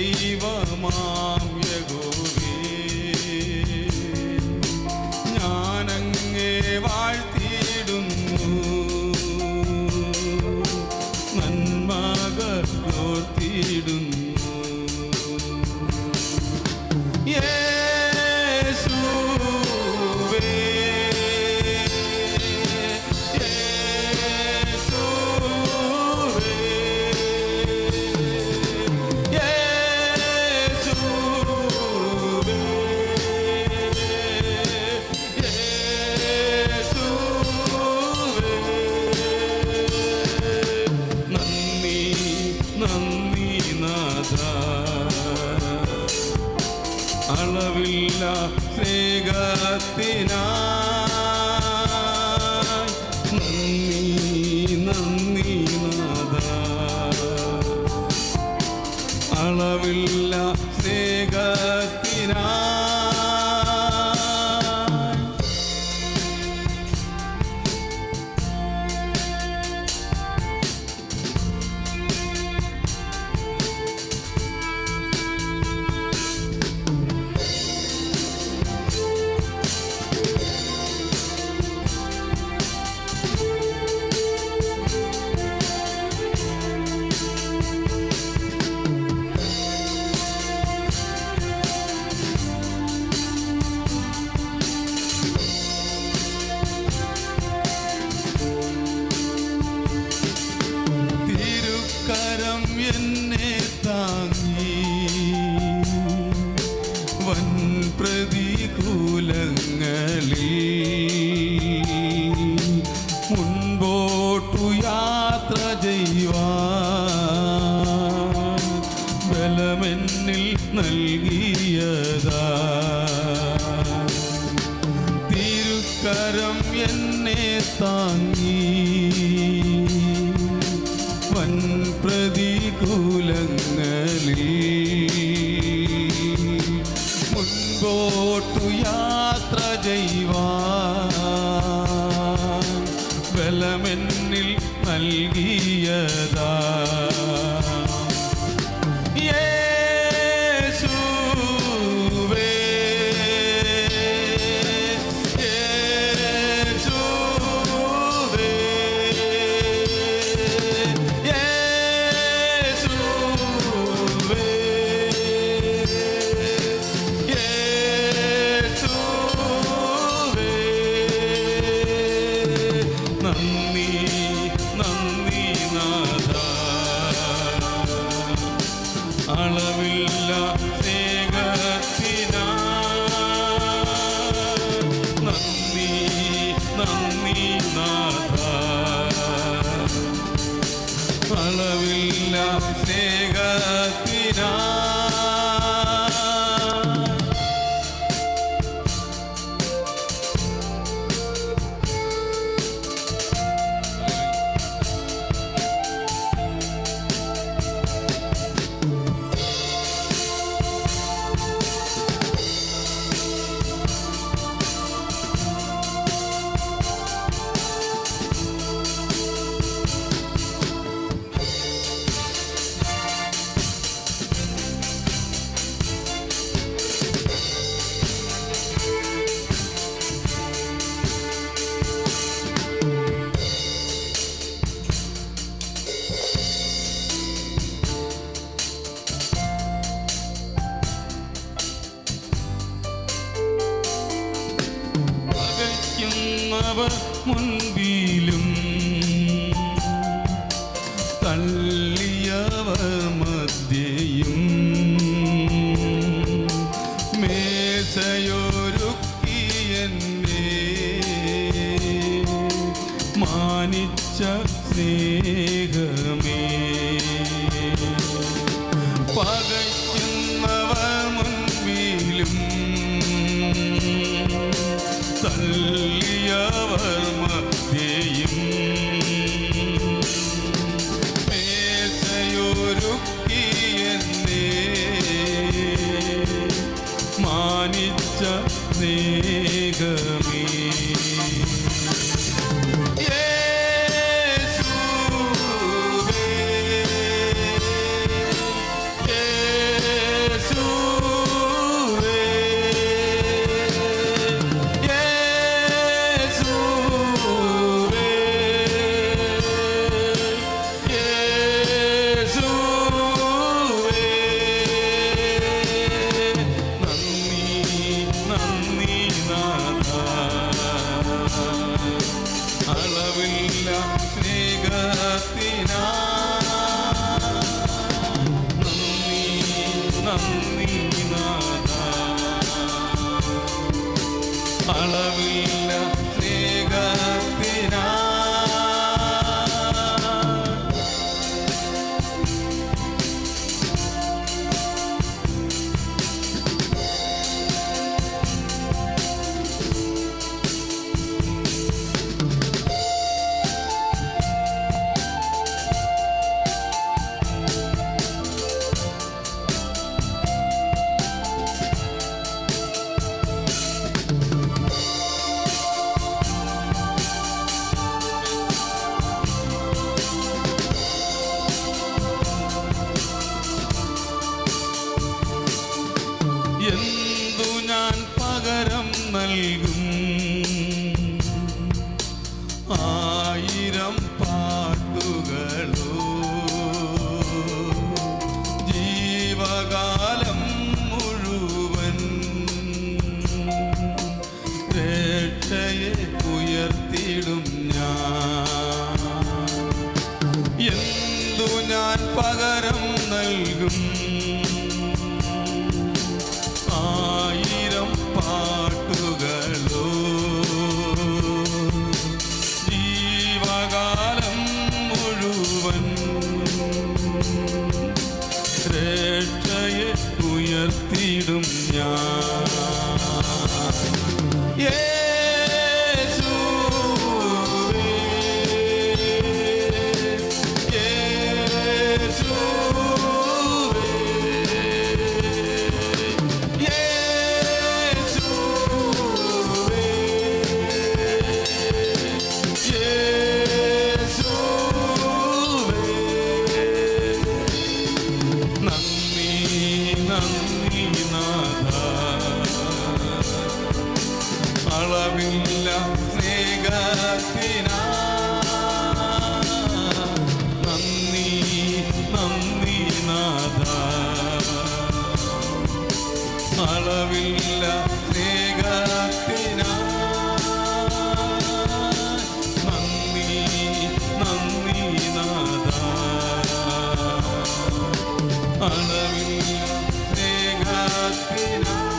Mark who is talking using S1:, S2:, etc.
S1: ദൈവമാം യഗോവേ ഞാനങ്ങേ വാഴ്ത്ത എന്നെ താങ്ങി. വൻ പ്രതികൂലങ്ങളിൽ മുൻപോട്ടു യാത്ര ചെയ്യുവാൻ ബലമെന്നിൽ നൽകിയതാ. തിരുക്കരം എന്നെ താങ്ങി. മുൻപോട്ടു യാത്ര ചെയ്യുവാൻ സ്നേഹത്തിനാ പകയ്ക്കുന്നവർ മുൻപിലും തള്ളിയവർ മധ്യയും മേശയൊരുക്കി എന്നെ മാനിച്ച സ്നേഹമേ. പകയ്ക്കുന്നവർ മുൻപിലും തള്ളിയവർ നൽകും ആയിരം പാട്ടുകളോ. ജീവകാലം മുഴുവൻ രക്ഷയെ ഉയർത്തിടും ഞാൻ. എന്തു ഞാൻ പകരം നൽകും? നാഥ. അളവില്ല സ്നേഹത്തിനാ. നന്ദി നന്ദി നാഥ. അളവില്ല സ്നേഹത്തിനാ.